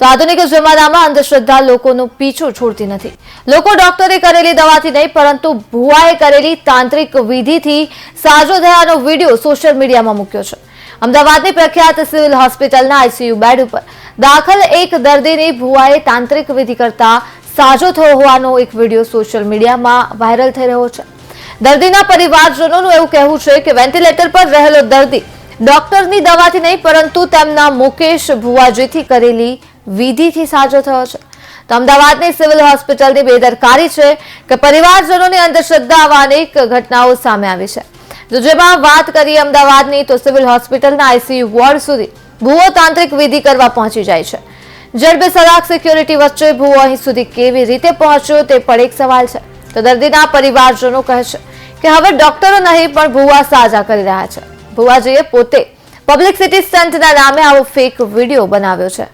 તો આધુનિક જમાનામાં અંધશ્રદ્ધા લોકોનું પીછું છોડતી નથી. લોકો ડોક્ટરે કરેલી દવાથી નહીં, પરંતુ ભુવાએ કરેલી તાંત્રિક વિધિથી સાજો થયાનો વીડિયો સોશિયલ મીડિયામાં મૂક્યો છે. અમદાવાદની પ્રખ્યાત સિવિલ હોસ્પિટલના આઈસીયુ બેડ ઉપર દાખલ એક દર્દીની ભુવાએ તાંત્રિક વિધિ કરતા સાજો થયો હોવાનો એક વીડિયો સોશિયલ મીડિયામાં વાયરલ થઈ રહ્યો છે. દર્દીના પરિવારજનોનું એવું કહેવું છે કે વેન્ટિલેટર પર રહેલો દર્દી ડોક્ટરની દવાથી નહીં, પરંતુ તેમના મુકેશ ભુવાજીથી કરેલી વિધિથી સાજો થયો છે. તો અમદાવાદની સિવિલ હોસ્પિટલની બેદરકારી છે કે પરિવારજનોની અંધશ્રદ્ધા આવા અનેક ઘટનાઓ સામે આવી છે. તો જેમાં વાત કરીએ અમદાવાદની, તો સિવિલ હોસ્પિટલના આઈસીયુ વોર્ડ સુધી ભૂવો તાંત્રિક વિધિ કરવા પહોંચી જાય છે. જડબે સલાક સિક્યોરિટી વચ્ચે ભૂવો અહીં સુધી કેવી રીતે પહોંચ્યો તે પણ એક સવાલ છે. તો દર્દીના પરિવારજનો કહે છે કે હવે ડોક્ટરો નહીં, પણ ભુવા સાજા કરી રહ્યા છે. ભુવાજીએ પોતે પબ્લિક સિટી સ્ટન્ટના નામે આવો ફેક વીડિયો બનાવ્યો છે.